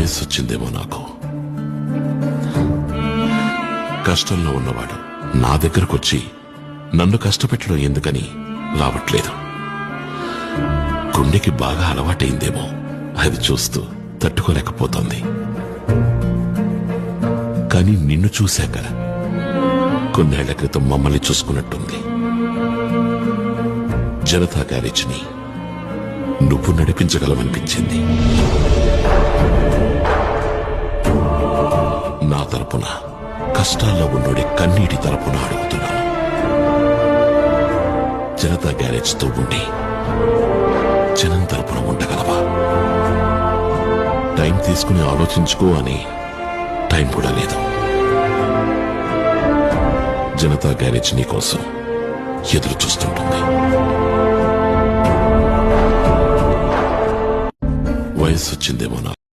వయస్సు వచ్చిందేమో నాకు. కష్టంలో ఉన్నవాడు నా దగ్గరకొచ్చి నన్ను కష్టపెట్టడం ఎందుకని రావట్లేదు. గుండెకి బాగా అలవాటైందేమో అది చూస్తూ తట్టుకోలేకపోతోంది. కానీ నిన్ను చూశాక కొన్నేళ్ళ క్రితం మమ్మల్ని చూసుకున్నట్టుంది. జనతా గ్యారేజ్ని నువ్వు నడిపించగలవనిపించింది. తరపున కష్టాల్లో ఉన్నోడి కన్నీటి తరపున అడుగుతున్నాను. జనతా గ్యారేజ్తో ఉండి జనం తరపున ఉండగలవా? టైం తీసుకుని ఆలోచించుకో అని టైం కూడా లేదు. జనతా గ్యారేజ్ నీ కోసం ఎదురు చూస్తుంటుంది. వయస్సు వచ్చిందేమో నా